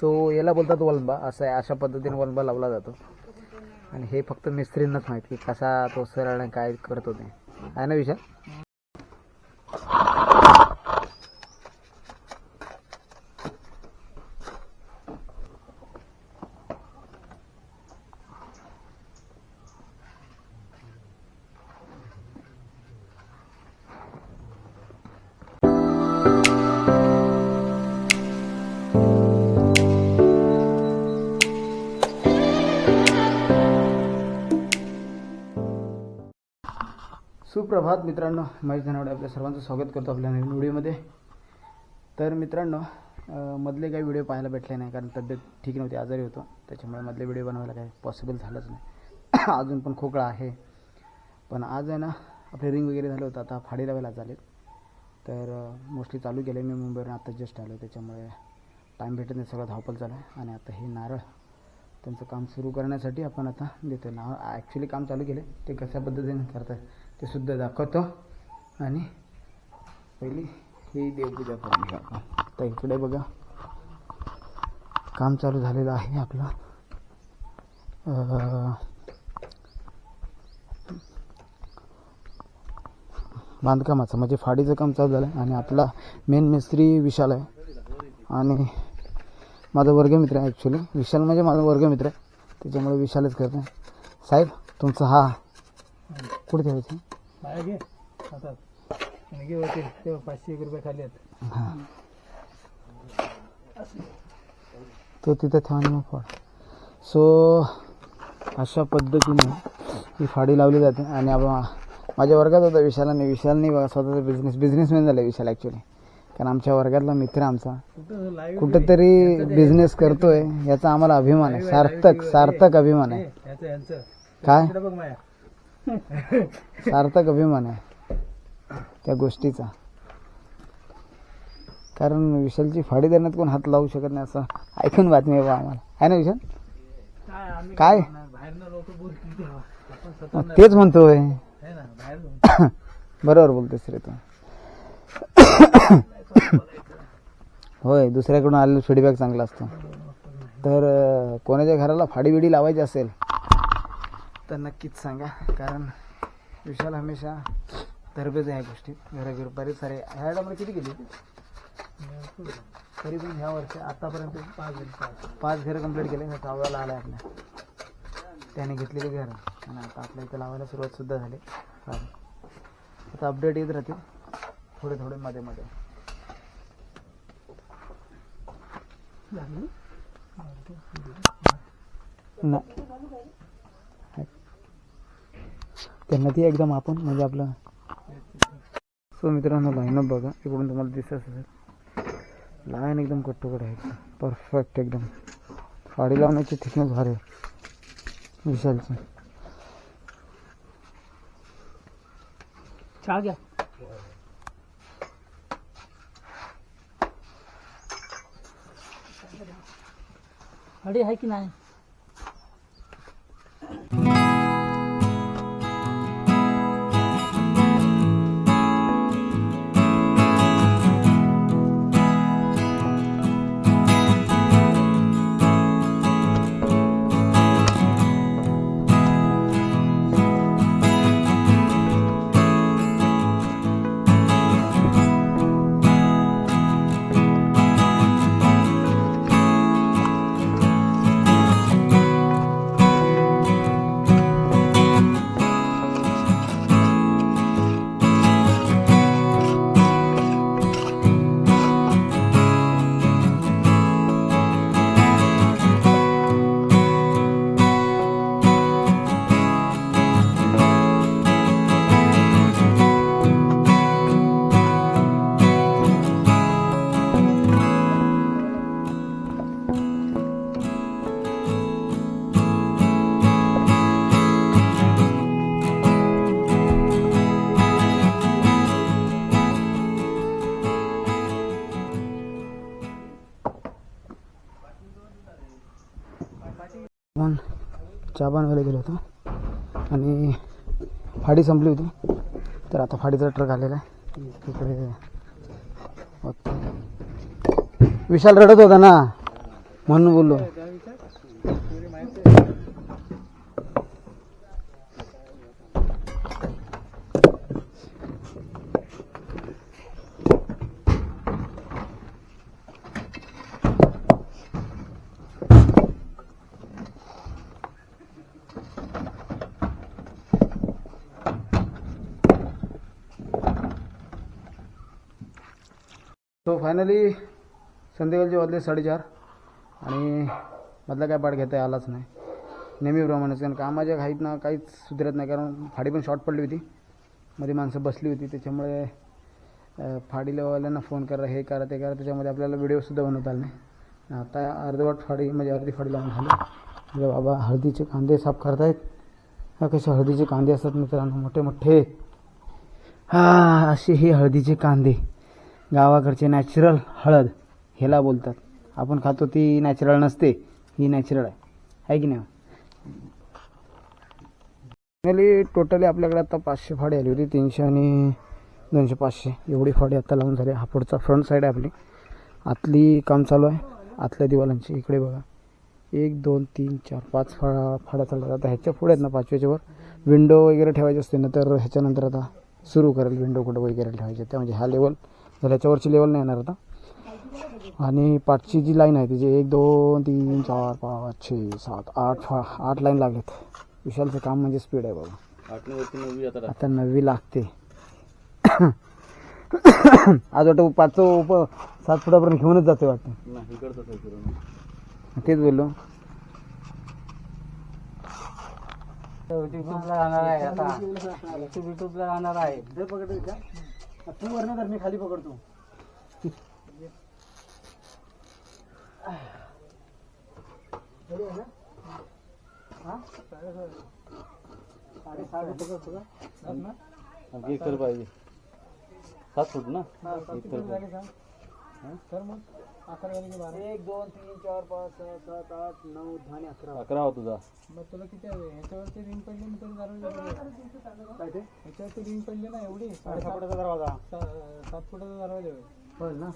So याला बोलतात वलंबा असं अशा पद्धतीने वलंबा लावला जातो. आणि हे फक्त मिस्त्रींनाच माहीत की कसा तो सरळ आणि काय करतो ते. आहे ना विशाल? सुप्रभात मित्रांनो महेश धनावडे आपल्या सर्वांचं स्वागत करतो आपल्या नवीन व्हिडिओमध्ये. तर मित्रांनो मधले काही व्हिडिओ पाहायला भेटले नाही कारण तब्येत ठीक नव्हती आजारी होतो. त्याच्यामुळे मधले व्हिडिओ बनवायला काही पॉसिबल झालंच नाही. अजून पण खोकळा आहे. पण आज आहे ना आपले रिंग वगैरे झालं होतं आता फाडी लावायला झाले तर मोस्टली चालू केलं मी मुंबईवरून आता जस्ट आलो त्याच्यामुळे टाईम भेटत नाही सगळं धावपल झालं आहे. आणि आता हे नारळ त्यांचं काम सुरू करण्यासाठी आपण आता देतो ना ॲक्च्युली काम चालू केले ते कशा पद्धतीने करतात ते सुद्धा दाखवतो. आणि पहिली ही देवपूजा करून घेऊ आपण तर इकडे बघा. काम चालू झालेलं आहे आपलं. बांधकामाचं म्हणजे फाडीचं काम चालू झालं आहे आणि आपला मेन मिस्त्री विशाल आहे. आणि माझा वर्गमित्र आहे ॲक्च्युली विशाल म्हणजे माझा वर्गमित्र आहे. त्याच्यामुळे विशालच करतो आहे साहेब तुमचा हा कुठे ठेवायचं? बाया घे आणि घे होते तेव्हा पाचशे एक रुपये खाली आहेत हां. तो तिथं ठेवा मग फाड. सो अशा पद्धतीने ही फाडी लावली जाते आणि आपण माझ्या वर्गात होता विशाल आणि विशालने बघा स्वतःचा बिझनेस बिझनेसमॅन झाला विशाल ॲक्च्युली कारण आमच्या वर्गातला मित्र आमचा. कुठंतरी बिझनेस करतोय याचा आम्हाला अभिमान आहे. सार्थक सार्थक अभिमान आहे. काय? सार्थक अभिमान आहे त्या गोष्टीचा. कारण विशालची फाडी देण्यात कोण हात लावू शकत नाही असं ऐकून बातमी आहे बा आम्हाला. आहे ना विशाल? काय तेच म्हणतोय. बरोबर बोलतेस रे तू. होय दुसऱ्याकडून आलेलं फीडबॅक चांगला असतो. तर कोणाच्या घराला फाडी बिडी लावायची असेल तर नक्कीच सांगा कारण विशाल हमेशा तरबेज आहे या गोष्टीत. घराघर बरेच सारे ह्या टायमाला किती गेली तरी पण ह्या वर्षी आतापर्यंत पाच जण पाच. घरं कंप्लीट केले सहाव्याला आला आपल्या. त्याने घेतलेली घरं. आणि आता आपल्या इथं लावायला सुरुवात सुद्धा झाली. आता अपडेट येत राहतील. थोडे थोडे मध्ये मध्ये. नाही. त्यांना ती एकदम आपण, म्हणजे आपलं. सो मित्रांनो लाईनअप बघा. इकडून तुम्हाला दिसत असेल. लाईन एकदम कट्टोकट आहे. परफेक्ट एकदम. फाडी लावण्याची थिकनेस भारी. आहे विशालची. चहा अडे आहे की नाही? चहा बनवायला गेलो होतो. आणि फाडी संपली होती. तर आता फाडीचा ट्रक आलेला आहे. तिकडे विशाल रडत होता ना? म्हणून बोललो. सो फायनली संध्याकाळचे वाजले साडेचार आणि मधला काय पाठ घेता आलाच नाही नेहमीप्रमाणेच कारण कामाच्या घाईत ना काहीच सुधारत नाही कारण फाडी पण शॉर्ट पडली होती मध्ये माणसं बसली होती त्याच्यामुळे अं, फाडीवाल्यांना फोन करा हे करा ते करा त्याच्यामध्ये आपल्याला व्हिडिओसुद्धा बनवता आले नाही आता अर्धवट फाडी म्हणजे अर्धी फाडी लावून झाली म्हणजे बाबा हळदीचे कांदे साफ करतायत हा कसे हळदीचे कांदे असतात मित्रांनो मोठे मोठे हा असे हे हळदीचे कांदे गावाकडचे नॅचरल हळद ह्याला बोलतात. आपण खातो ती नॅचरल नसते ही नॅचरल आहे. आहे की नाही? फायनली टोटली आपल्याकडे आता पाचशे फाडी आली होती तीनशे आणि दोनशे पाचशे. एवढी फाडी आता लावून झाली. हा पुढचा फ्रंट साईड आहे आपली. आतली काम चालू आहे. आतल्या दिवालांची. इकडे बघा. एक दोन तीन चार पाच फाळा फाड्या चालतात. आता ह्याच्या पुढे आहेत ना पाचव्याच्यावर? विंडो वगैरे ठेवायचे असते ना तर ह्याच्यानंतर आता सुरू करेल. विंडो कुठं वगैरे ठेवायचे त्या म्हणजे ह्या लेवल तर ह्याच्यावरची लेवल नाही येणार आता. आणि पाचची जी लाईन आहे तिची एक दोन तीन चार पाच छे सात आठ फा आठ लाईन लागलेत. विशालचं काम म्हणजे स्पीड आहे बाबा. नववी आता आता नववी लागते. आज वाटतं पाचचं उप सात फुटापर्यंत घेऊनच जाते वाटतं. तेच बोललो. युट्यूबला राहणार आहे आता. युट्यूब युट्यूबला राहणार आहे. तू वरनं तर मी खाली पकडतो. आणखी एक तर पाहिजे. सात फूट ना? एक तर पाहिजे. तर मग? अकरा वाजले की बारा. एक दोन तीन चार पाच सहा सात आठ नऊ दहा आणि अकरा. अकरा हो तुझा मग तुला किती हवे? ह्याच्यावरती रिंग पडली ना तरी दरवाजा काय ते? ह्याच्यावरती रिंग पडली ना एवढी? साडेसहा फुटाचा दरवाजा. सात फुटाचा दरवाजा होय. होय ना?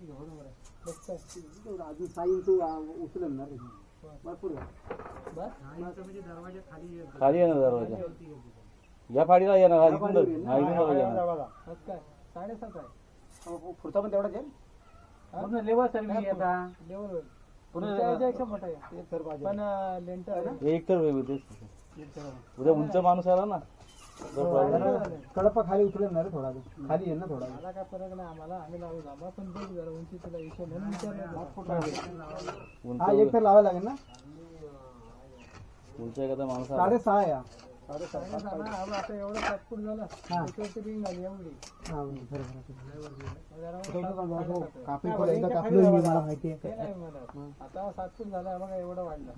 बरोबर आहे. बघताय अजून साई तू उचलेल ना रे. भरपूर बस. खाली येणार दरवाजा. या फाडीला येणार हा हा दरवाजा. बस साडेसात आहे. पुढचा पण तेवढाच आहे पूर्ण लेवल सर्विस आता. लेवल मोठा आहे. पण लेंटर ना? हे एक तर वेगळं तेच उद्या उंच माणूस आला ना problem. कडप्पा खाली उचलेल ना रे थोडा खाली येईल ना थोडा मला काय फरक नाही आम्हाला. आम्ही लावू आम्हाला पण बघ जरा उंची तुला विषय म्हणून विचारलं उंच हा एक तर लावायला लागेल ना. उंच एखादा माणूस आला. साडेसहा हा. आता एवढं फूट झालं. त्याच्यावरती रिंग झाली एवढी. हा, एकदा कापली मला माहिती आहे. ते नाही म्हणत. आता सात फूट झाला बघा एवढं वाढलं.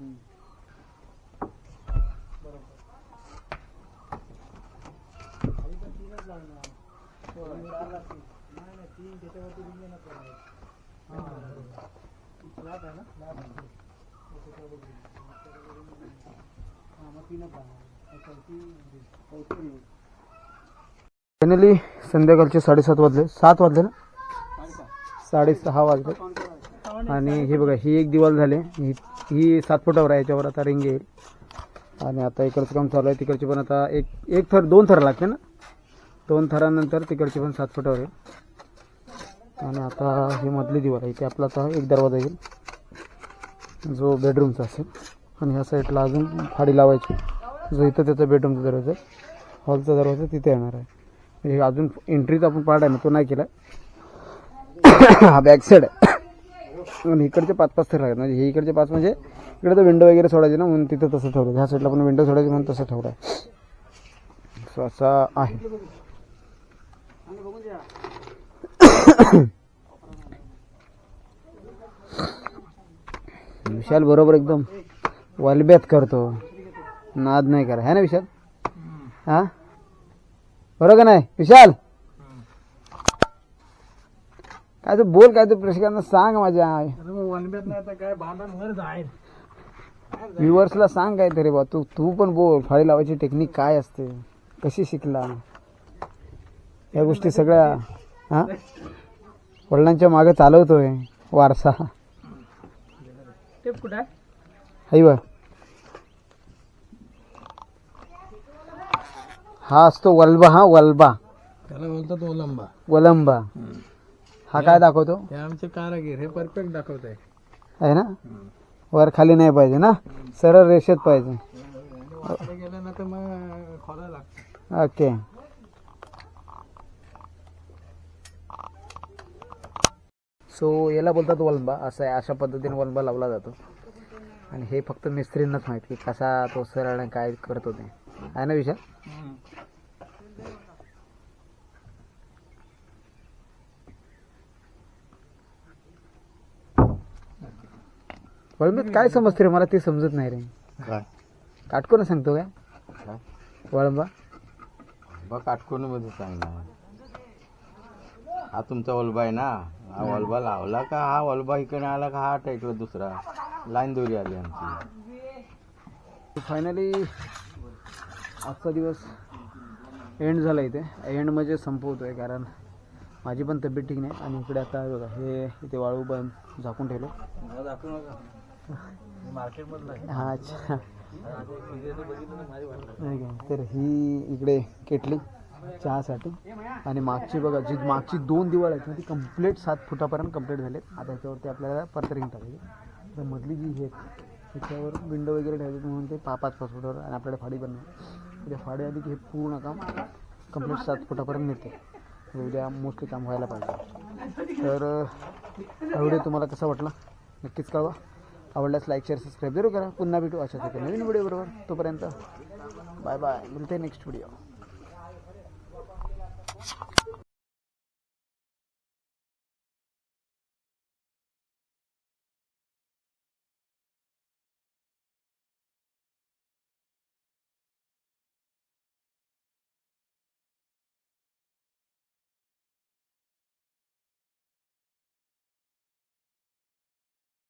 बरोबर. तीन त्याच्यावरती रिंग येणार आहे ना मग तीनच लागणार. फायनली संध्याकाळचे साडेसात वाजले. सात वाजले ना? साडेसहा वाजले. आणि हे बघा ही एक दिवाल झाली. ही ही सात फुटावर आहे याच्यावर आता रिंग येईल. आणि आता इकडचं काम चालू आहे तिकडचे पण आता एक एक थर दोन थर लागते ना? दोन थरानंतर तिकडचे पण सात फुटावर येईल. आणि आता ही मधली दिवाल आहे इथे आपला आता एक दरवाजा येईल. जो बेडरूमचा असेल. आणि ह्या साईडला अजून फाडी लावायची. जो इथं त्याचा बेडरूमचा दरवाजा आहे हॉलचा दरवाजा तिथे येणार आहे. हे अजून एंट्रीचा आपण पार्ट आहे ना तो नाही केला. हा बॅक साईड आहे. आणि इकडचे पाच पाच थर म्हणजे हे इकडचे पाच म्हणजे इकडे तर विंडो वगैरे सोडायचे ना म्हणून तिथं तसं ठेवलं. ह्या साईडला पण विंडो सोडायचे म्हणून तसं ठेवलं आहे. सो असा आहे. विशाल बरोबर एकदम वालब्यात करतो. नाद नाही करा. है ना विशाल? हा? बरोबर का नाही? विशाल? काय तर बोल काय तर प्रेक्षकांना सांग माझ्या. काय भांडण वर जाईल. व्ह्युअर्सला सांग काय तरी बा तू तू पण बोल फाळी लावायची टेक्निक काय असते? कशी शिकला? या गोष्टी सगळ्या हा? वडिलांच्या मागे चालवतोय वारसा. कुठं आहे? बा हा असतो वल्बा हा वल्बा. त्याला बोलतात ओलंबा. वलंबा. हा काय दाखवतो? हे आमचे कारागीर हे परफेक्ट दाखवत आहे. आहे ना? वर खाली नाही पाहिजे ना? सरळ रेषेत पाहिजे. वाकडे गेलं ना तर मग खोला लागतं. ओके. सो याला बोलतात वलंबा. असं आहे अशा पद्धतीने वलंबा लावला जातो. आणि हे फक्त मिस्त्रींनाच माहीत की कसा तो सरळ आणि काय करतो ते. आहे ना विशाल? वळंबीत काय समजते रे? मला ते समजत नाही रे. काय? काटकोन सांगतो काय? काय? वळंबा. बघ काटकोणमध्ये सांगणार हा तुमचा वलबा आहे ना? हा वलबा लावला का? हा वलबा इकडे आला का? हा टाईटवर दुसरा. लाईन दोरी आली आमची. फायनली आजचा दिवस एंड झाला इथे. एंड म्हणजे संपवतो आहे कारण माझी पण तब्येत ठीक नाही. आणि इकडे आता बघा हे इथे वाळू पण झाकून ठेवलं. हा अच्छा. नाही का? तर ही इकडे केटली चहासाठी. आणि मागची बघा जी मागची दोन दिवाळ आहेत ती कंप्लीट सात फुटापर्यंत कंप्लीट झालेत. आता याच्यावरती आपल्याला पत्रिंग टाकायची. तर मधली जी हे त्याच्यावर विंडो वगैरे ठेवायचे म्हणून ते पा पाच पाच फुटावर आणि आपल्याला फाडी बनणार उद्या फाडी आधी की हे पूर्ण काम कंप्लीट सात फुटापर्यंत मिळते. उद्या मोस्टली काम व्हायला पाहिजे. तर हा व्हिडिओ तुम्हाला कसा वाटला नक्कीच कळवा. आवडल्यास लाईक शेअर सबस्क्राईब जरूर करा. पुन्हा भेटू अशाच एका नवीन व्हिडिओ बरोबर. तोपर्यंत बाय बाय मिळते नेक्स्ट व्हिडिओ